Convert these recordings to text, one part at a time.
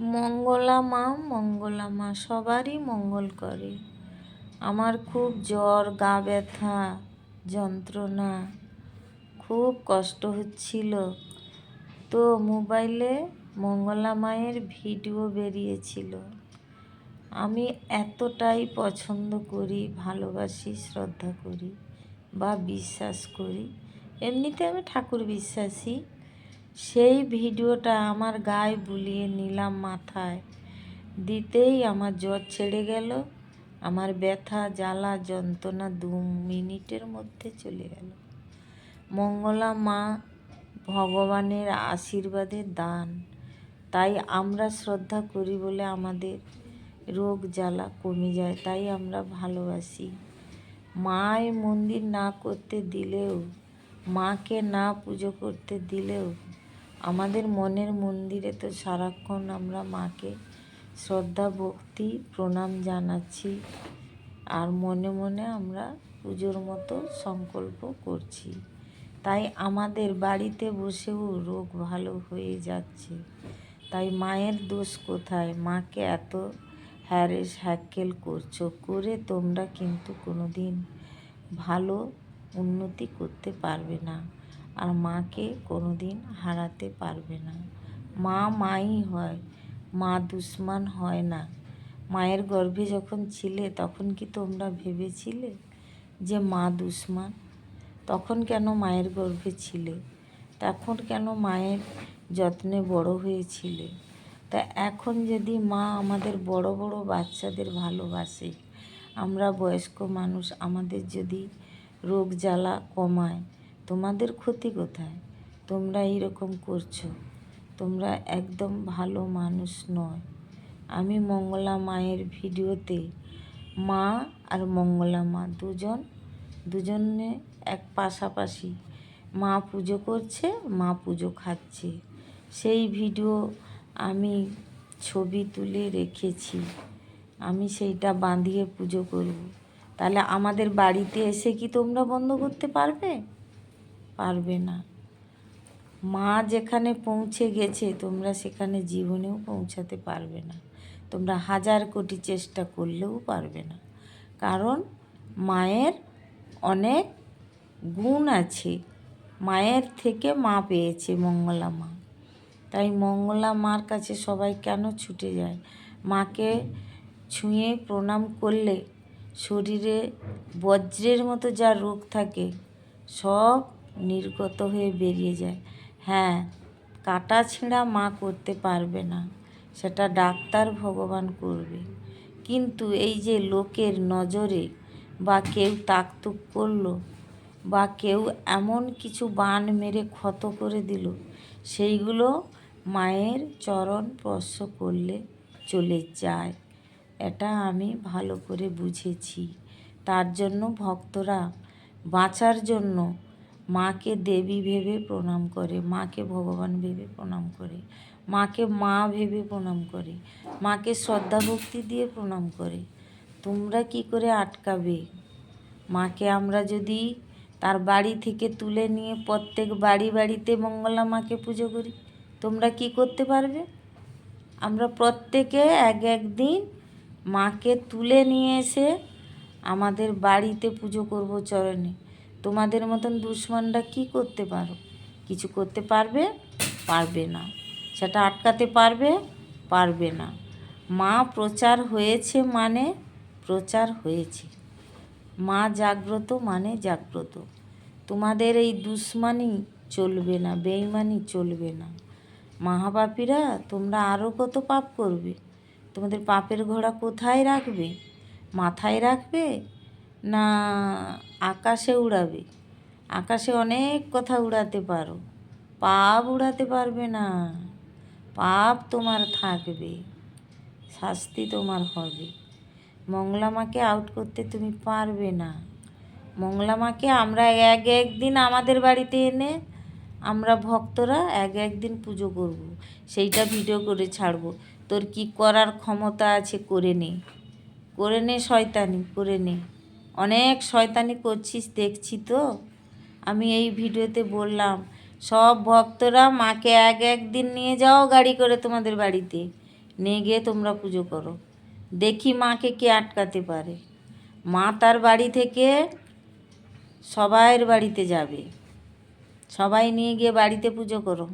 মঙ্গলা মা মঙ্গলা মা, সবারই মঙ্গল করে। আমার খুব জ্বর, গা ব্যথা, যন্ত্রণা, খুব কষ্ট হচ্ছিল। তো মোবাইলে মঙ্গলা মায়ের ভিডিও বেরিয়েছিল। আমি এতটাই পছন্দ করি, ভালোবাসি, শ্রদ্ধা করি বা বিশ্বাস করি। এমনিতে আমি ঠাকুর বিশ্বাসী। সেই ভিডিওটা আমার গায়ে বুলিয়ে নিলাম মাথায়। দিতেই আমার জ্বর ছেড়ে গেল, আমার ব্যথা, জ্বালা, যন্ত্রণা দু মিনিটের মধ্যে চলে গেল। মঙ্গলা মা ভগবানের আশীর্বাদের দান। তাই আমরা শ্রদ্ধা করি বলে আমাদের রোগ, জ্বালা কমে যায়, তাই আমরা ভালোবাসি। মায় মন্দির না করতে দিলেও, মাকে না পুজো করতে দিলেও আমাদের মনের মন্দিরে তো সারাক্ষণ আমরা মাকে শ্রদ্ধা, ভক্তি, প্রণাম জানাচ্ছি আর মনে মনে আমরা পুজোর মতো সংকল্প করছি। তাই আমাদের বাড়িতে বসেও রোগ ভালো হয়ে যাচ্ছে। তাই মায়ের দোষ কোথায়? মাকে এত হ্যারেস, হ্যাকেল করছ, করে তোমরা কিন্তু কোনো দিন ভালো উন্নতি করতে পারবে না। আর মাকে কোনো দিন হারাতে পারবে না। মা মাই হয়, মা দুশ্মন হয় না। মায়ের গর্ভে যখন ছিলে, তখন কি তোমরা ভেবেছিলে যে মা দুশ্মন? তখন কেন মায়ের গর্ভে ছিলে? তখন কেন মায়ের যত্নে বড় হয়েছিলে? তা এখন যদি মা আমাদের বড় বড় বাচ্চাদের ভালোবাসে, আমরা বয়স্ক মানুষ, আমাদের যদি রোগ জ্বালা কমায় তোমাদের ক্ষতি কোথায়? তোমরা এইরকম করছ। তোমরা একদম ভালো মানুষ নয়। আমি মঙ্গলা মায়ের ভিডিওতে মা আর মঙ্গলা মা দুজন, দুজনে এক পাশাপাশি মা পুজো করছে, মা পুজো খাচ্ছে। সেই ভিডিও আমি ছবি তুলে রেখেছি। আমি সেইটা বাঁধিয়ে পুজো করব। তাহলে আমাদের বাড়িতে এসে কি তোমরা বন্ধ করতে পারবে? পারবে না। মা যেখানে পৌঁছে গেছে, তোমরা সেখানে জীবনেও পৌঁছাতে পারবে না। তোমরা হাজার কোটি চেষ্টা করলেও পারবে না। কারণ মায়ের অনেক গুণ আছে। মায়ের থেকে মা পেয়েছে মঙ্গলা মা। তাই মঙ্গলা মার কাছে সবাই কেন ছুটে যায়? মাকে ছুঁয়ে প্রণাম করলে শরীরে বজ্রের মতো যা রোগ থাকে, সব নির্গত হয়ে বেরিয়ে যায়। হ্যাঁ কাটা ছিঁড়া মা করতে পারবে না, সেটা ডাক্তার ভগবান করবে। কিন্তু এই যে লোকের নজরে বা কেউ তাকতুক করল বা কেউ এমন কিছু বান মেরে ক্ষত করে দিল, সেইগুলো মায়ের চরণ স্পর্শ করলে চলে যায়। এটা আমি ভালো করে বুঝেছি। তার জন্য ভক্তরা বাঁচার জন্য মাকে দেবী ভেবে প্রণাম করে, মাকে ভগবান ভেবে প্রণাম করে, মাকে মা ভেবে প্রণাম করে, মাকে শ্রদ্ধা ভক্তি দিয়ে প্রণাম করে। তোমরা কি করে আটকাবে? মাকে আমরা যদি তার বাড়ি থেকে তুলে নিয়ে প্রত্যেক বাড়ি বাড়িতে মঙ্গলা মাকে পুজো করি, তোমরা কি করতে পারবে? আমরা প্রত্যেকে এক এক দিন মাকে তুলে নিয়ে এসে আমাদের বাড়িতে পুজো করব চরণে। তোমাদের মতন দুশ্মনরা কি করতে পারো? কিছু করতে পারবে পারবে না। সেটা আটকাতে পারবে পারবে না। মা প্রচার হয়েছে মানে প্রচার হয়েছে। মা জাগ্রত মানে জাগ্রত। তোমাদের এই দুশ্মানি চলবে না বেইমানি চলবে না। মহাপাপীরা তোমরা আরও কত পাপ করবে? তোমাদের পাপের ঘোড়া কোথায় রাখবে? মাথায় রাখবে? না আকাশে উড়াবে। আকাশে অনেক কথা উড়াতে পারো। পাপ উড়াতে পারবে না। পাপ তোমার থাকবে। শাস্তি তোমার হবে। মংলা মাকে আউট করতে তুমি পারবে না। মংলা মাকে আমরা এক একদিন আমাদের বাড়িতে এনে আমরা ভক্তরা এক একদিন পুজো করব। সেইটা ভিডিও করে ছাড়ব। তোর কি করার ক্ষমতা আছে? করে নে। করে নে, শয়তানি, করে নে। অনেক শয়তানি করছিস, দেখছি তো। আমি এই ভিডিওতে বললাম, সব ভক্তরা মাকে এক এক দিন নিয়ে যাও গাড়ি করে তোমাদের বাড়িতে, নিয়ে গিয়ে তোমরা পুজো করো। দেখি মাকে কে আটকাতে পারে। মা তার বাড়ি থেকে সবাইয়ের বাড়িতে যাবে। সবাই নিয়ে গিয়ে বাড়িতে পুজো করো।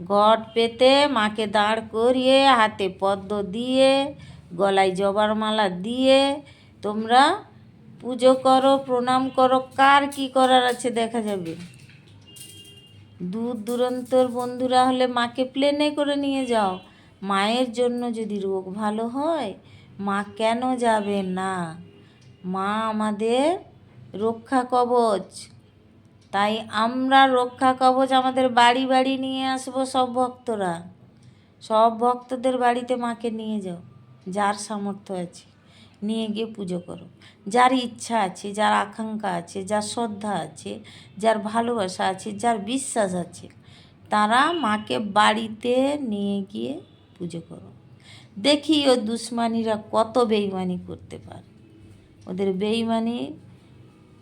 ঘট পেতে মাকে দাঁড় করিয়ে, হাতে পদ্ম দিয়ে, গলায় জবার মালা দিয়ে তোমরা পুজো করো, প্রণাম করো, কার কি করার আছে দেখা যাবে। দূর দূরান্তর বন্ধুরা হলে মাকে প্লেনে করে নিয়ে যাও। মায়ের জন্য যদি রোগ ভালো হয়, মা কেন যাবে না? মা আমাদের রক্ষা কবচ। তাই আমরা রক্ষা কবচ আমাদের বাড়ি বাড়ি নিয়ে আসব সব ভক্তরা। সব ভক্তদের বাড়িতে মাকে নিয়ে যাও, যার সামর্থ্য আছে। নিয়ে গিয়ে পুজো করো। যার ইচ্ছা আছে, যার আকাঙ্ক্ষা আছে, যার শ্রদ্ধা আছে, যার ভালোবাসা আছে, যার বিশ্বাস আছে, তারা মাকে বাড়িতে নিয়ে গিয়ে পুজো করো। দেখি ও দুশ্মানিরা কত বেইমানি করতে পারে। ওদের বেইমানি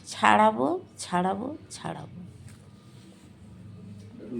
ছাড়াবো ছাড়াবো ছাড়াবো।